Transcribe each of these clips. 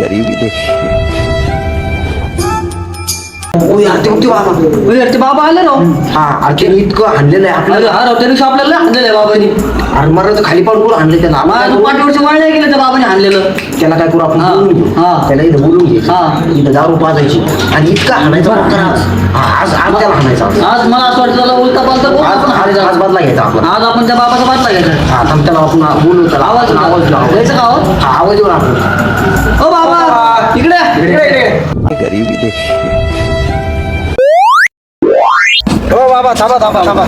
गरीबी देखी ओय, आता ते बाबा अरे ते बाबा आले राव. हा अरे इतकं आणलेलं आहे अरे आपल्याला हा राव त्या दिवशी आपल्याला हाणलेलं आहे बाबांनी. अरे मला तर खाली पाडून आणले त्याला? आपण काय माझं करू? पाच वर्ष वळले गेलं त्या बाबाने हाणलेलं. त्याला काय करू आपण? हा, बोलून घेऊ. हा. त्याला इथं बोलून घे. हा. इथं दारू पाजायची. आणि इतका हाणायचा आज हा, आज आज त्याला हाणायचा आज. मला असं वाटतं त्याला उलटा बोलू आज आपण आज हाणायचं. आज बदला घ्यायचा आपला. आज आपण त्या बाबाचा बाटला घ्यायचा. हा थांब त्याला आपण बोलू त्याला. आवाज आपण आवाज लावू. द्यायचा का आवाज? हा आवाज येऊ आपण. ओ बाबा इकडे. इकडे इकडे. गरीबी देखी हो थांबा थांबा थांबा.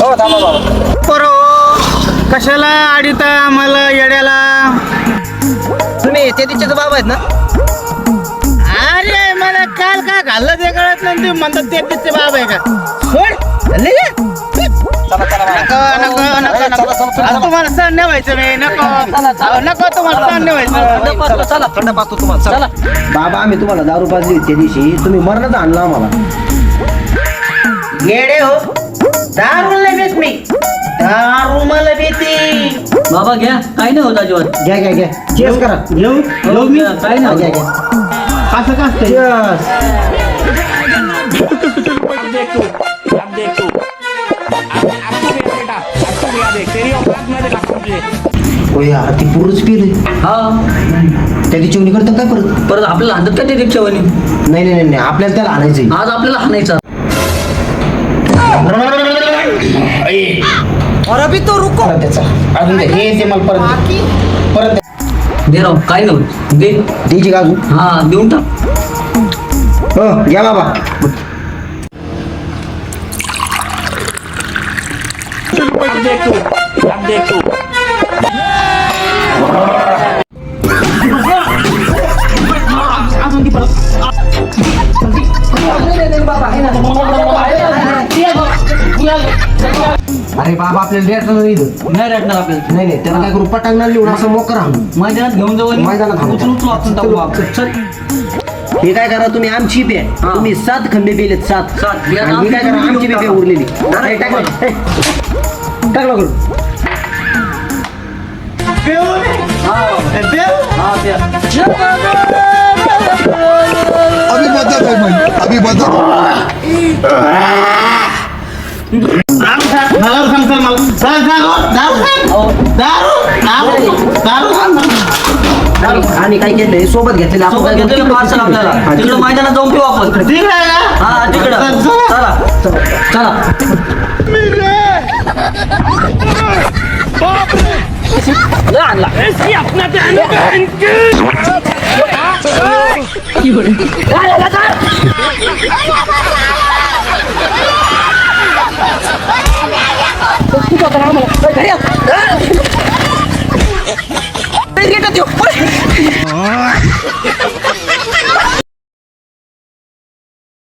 हो थांबा बाबा. बरो कशाला आडीता आम्हाला येड्याला? तुम्ही ते तिचे बाबा आहेत ना? अरे मला काल काय घाललं ते कळत नाही ते म्हणतात ते तिचे बाब आहे का? सोड का? नको नको नको नको. अहो, तुम्हाला सहन नाही व्हायचं मी नको. अहो, नको तुम्हाला सहन नाही व्हायचं. चला थंड पाहतो तुम्हाला. चला. बाबा आम्ही तुम्हाला दारू पाजली त्या दिवशी. तुम्ही मरणच आणला आम्हाला. येडे हो. दारू लगेच मी. दारू मला भीती बाबा घ्या. काही नाही होत अजिबात. घ्या घ्या घ्या. चेस करा. घेऊ? हो, घ्या, काही हा, नाही घ्या. घ्या. असं का असतं Cheers. हो यार ती पूर्णच पिले. हा. त्या दिवशी करतात काय परत? परत आपल्याला हाणतात का ते रिक्षावानी नाही नाही नाही, नाही. आपल्याला त्याला आणायचंय आज आपल्याला हाणायचं. परत त्याचा अजून दे. हे ते मला परत दे. परत दे. दे राव काही नाही होत दे द्यायची का अजून? हा देऊन टाक. हो घ्या बाबा. अरे बाबा आपल्याला रेट नाही इथं. नाही रटणार आपल्याला नाही नाही त्याला काय करू पटांगणार लिहून असं मोकर आणू मैदानात घेऊन जाऊ आणि मैदानात हाणू. उचलू उचलू आपण टाकू आपण. चल हे काय करा तुम्ही आमची पे. तुम्ही सात खंबे पेलेत सात सात. आणि हे काय करा आमची पे उरलेली हे. टाक लवकर हा द्या. अभी बदल है भाई अभी बदल दारू सांग सर मला. सांग सांग. दारू सांग. दारू दारू दारू सांग मला. आणि- आणि काय केलंय सोबत घेतलेलं. आपण? घेतलेलं पार्सल आपल्याला. हा, तिकडं मैदानात जाऊन पिऊ आपण. ठीक आहे का हा तिकडं. चला. चला. चला लय आणला घरी या.